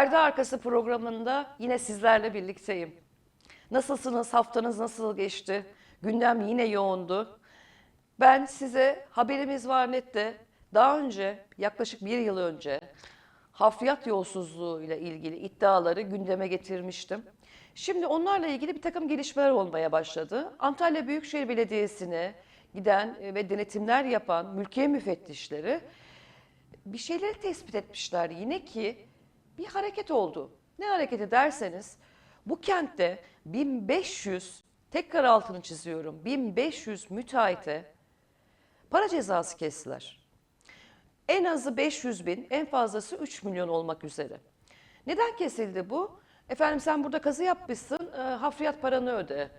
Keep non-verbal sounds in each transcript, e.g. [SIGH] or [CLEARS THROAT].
Perde Arkası programında yine sizlerle birlikteyim. Nasılsınız? Haftanız nasıl geçti? Gündem yine yoğundu. Ben size haberimiz var nette daha önce yaklaşık bir yıl önce hafriyat yolsuzluğu ile ilgili iddiaları gündeme getirmiştim. Şimdi onlarla ilgili bir takım gelişmeler olmaya başladı. Antalya Büyükşehir Belediyesi'ne giden ve denetimler yapan mülkiye müfettişleri bir şeyleri tespit etmişler yine ki bir hareket oldu. Ne hareketi derseniz bu kentte 1500 tekrar altını çiziyorum 1500 müteahhite para cezası kestiler. En azı 500 bin, en fazlası 3 milyon olmak üzere. Neden kesildi bu? Efendim sen burada kazı yapmışsın, e, hafriyat paranı öde.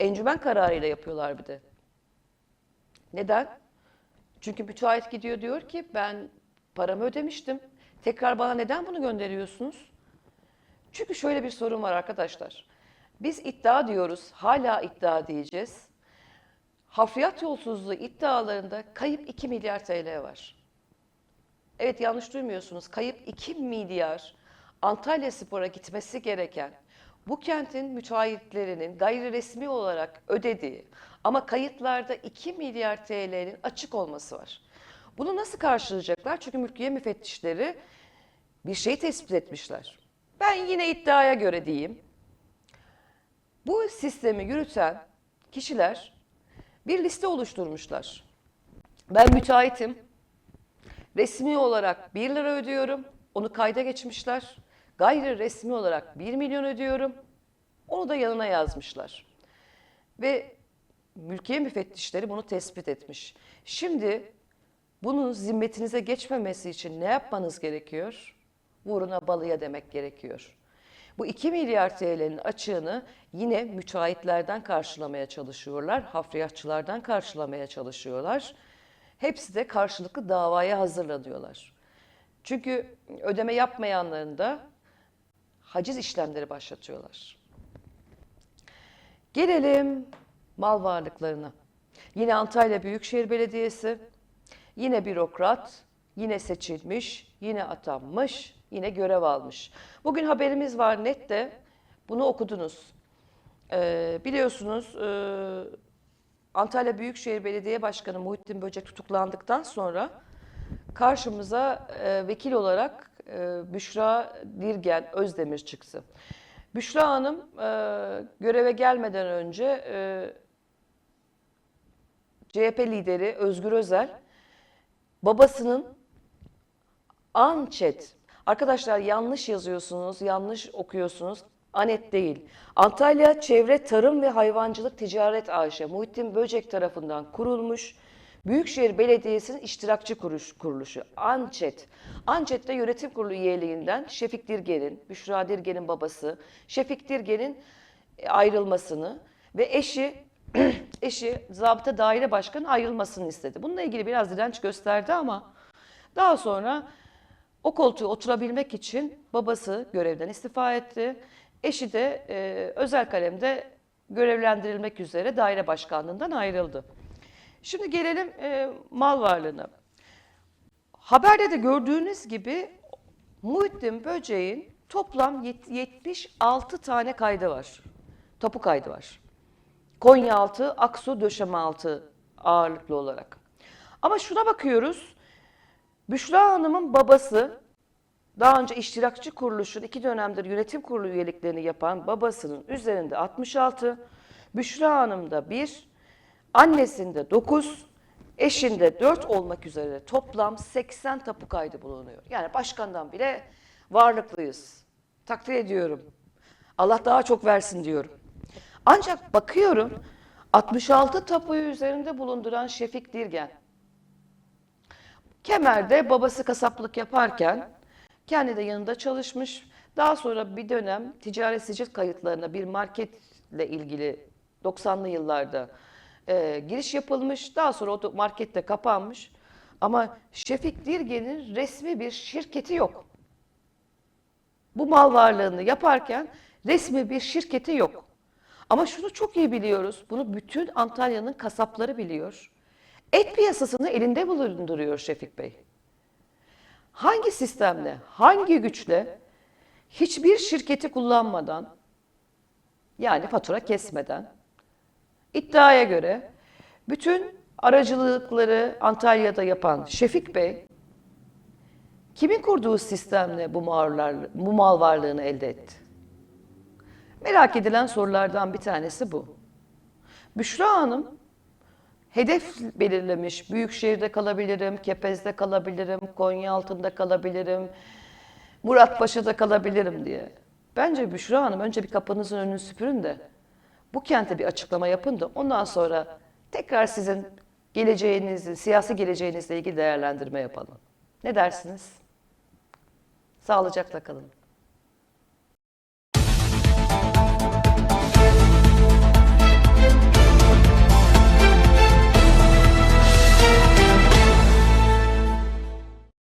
Encümen kararıyla yapıyorlar bir de. Neden? Çünkü müteahhit gidiyor diyor ki ben paramı ödemiştim. Tekrar bana neden bunu gönderiyorsunuz? Çünkü şöyle bir sorun var arkadaşlar. Biz iddia diyoruz, hala iddia diyeceğiz. Hafriyat yolsuzluğu iddialarında kayıp 2 milyar TL var. Evet yanlış duymuyorsunuz. Kayıp 2 milyar Antalya Spor'a gitmesi gereken bu kentin müteahhitlerinin gayri resmi olarak ödediği ama kayıtlarda 2 milyar TL'nin açık olması var. Bunu nasıl karşılayacaklar? Çünkü mülkiye müfettişleri bir şey tespit etmişler. Ben yine iddiaya göre diyeyim. Bu sistemi yürüten kişiler bir liste oluşturmuşlar. Ben müteahhitim. Resmi olarak 1 lira ödüyorum. Onu kayda geçmişler. Gayri resmi olarak 1 milyon ödüyorum. Onu da yanına yazmışlar. Ve mülkiye müfettişleri bunu tespit etmiş. Şimdi bunun zimmetinize geçmemesi için ne yapmanız gerekiyor? Vuruna balıya demek gerekiyor. Bu 2 milyar TL'nin açığını yine müteahhitlerden karşılamaya çalışıyorlar, hafriyatçılardan karşılamaya çalışıyorlar. Hepsi de karşılıklı davaya hazırlanıyorlar. Çünkü ödeme yapmayanların da haciz işlemleri başlatıyorlar. Gelelim mal varlıklarına. Yine Antalya Büyükşehir Belediyesi, yine bürokrat, yine seçilmiş, yine atanmış, yine görev almış. Bugün haberimiz var nette, bunu okudunuz. Ee, biliyorsunuz e, Antalya Büyükşehir Belediye Başkanı Muhittin Böcek tutuklandıktan sonra karşımıza e, vekil olarak e, Büşra Dirgen Özdemir çıktı. Büşra Hanım e, göreve gelmeden önce e, CHP lideri Özgür Özel babasının Ançet. Arkadaşlar yanlış yazıyorsunuz, yanlış okuyorsunuz. Anet değil. Antalya Çevre Tarım ve Hayvancılık Ticaret AŞ Muhittin Böcek tarafından kurulmuş Büyükşehir Belediyesi'nin iştirakçı kuruş, kuruluşu Ançet. Ançet'te yönetim kurulu üyeliğinden Şefik Dirgen'in, Büşra Dirgen'in babası, Şefik Dirgen'in e, ayrılmasını ve eşi [CLEARS THROAT] eşi zabıta daire başkanı ayrılmasını istedi. Bununla ilgili biraz direnç gösterdi ama daha sonra o koltuğa oturabilmek için babası görevden istifa etti. Eşi de e, özel kalemde görevlendirilmek üzere daire başkanlığından ayrıldı. Şimdi gelelim e, mal varlığına. Haberde de gördüğünüz gibi Muhittin Böceğin toplam yet- 76 tane kaydı var. Tapu kaydı var. Konyaaltı, Aksu, Döşemealtı ağırlıklı olarak. Ama şuna bakıyoruz. Büşra Hanım'ın babası daha önce iştirakçı kuruluşun iki dönemdir yönetim kurulu üyeliklerini yapan babasının üzerinde 66, Büşra Hanım'da 1, annesinde 9, eşinde 4 olmak üzere toplam 80 tapu kaydı bulunuyor. Yani başkandan bile varlıklıyız. Takdir ediyorum. Allah daha çok versin diyorum. Ancak bakıyorum 66 tapuyu üzerinde bulunduran Şefik Dirgen. Kemer'de babası kasaplık yaparken kendi de yanında çalışmış. Daha sonra bir dönem ticaret sicil kayıtlarına bir marketle ilgili 90'lı yıllarda e, giriş yapılmış. Daha sonra o market de kapanmış. Ama Şefik Dirgen'in resmi bir şirketi yok. Bu mal varlığını yaparken resmi bir şirketi yok. Ama şunu çok iyi biliyoruz. Bunu bütün Antalya'nın kasapları biliyor. Et piyasasını elinde bulunduruyor Şefik Bey. Hangi sistemle, hangi güçle hiçbir şirketi kullanmadan yani fatura kesmeden iddiaya göre bütün aracılıkları Antalya'da yapan Şefik Bey kimin kurduğu sistemle bu, mallar, bu mal varlığını elde etti? Merak edilen sorulardan bir tanesi bu. Büşra Hanım hedef belirlemiş. Büyükşehir'de kalabilirim, Kepez'de kalabilirim, Konyaaltı'nda kalabilirim, Muratpaşa'da kalabilirim diye. Bence Büşra Hanım önce bir kapınızın önünü süpürün de bu kente bir açıklama yapın da ondan sonra tekrar sizin geleceğinizi, siyasi geleceğinizle ilgili değerlendirme yapalım. Ne dersiniz? Sağlıcakla kalın.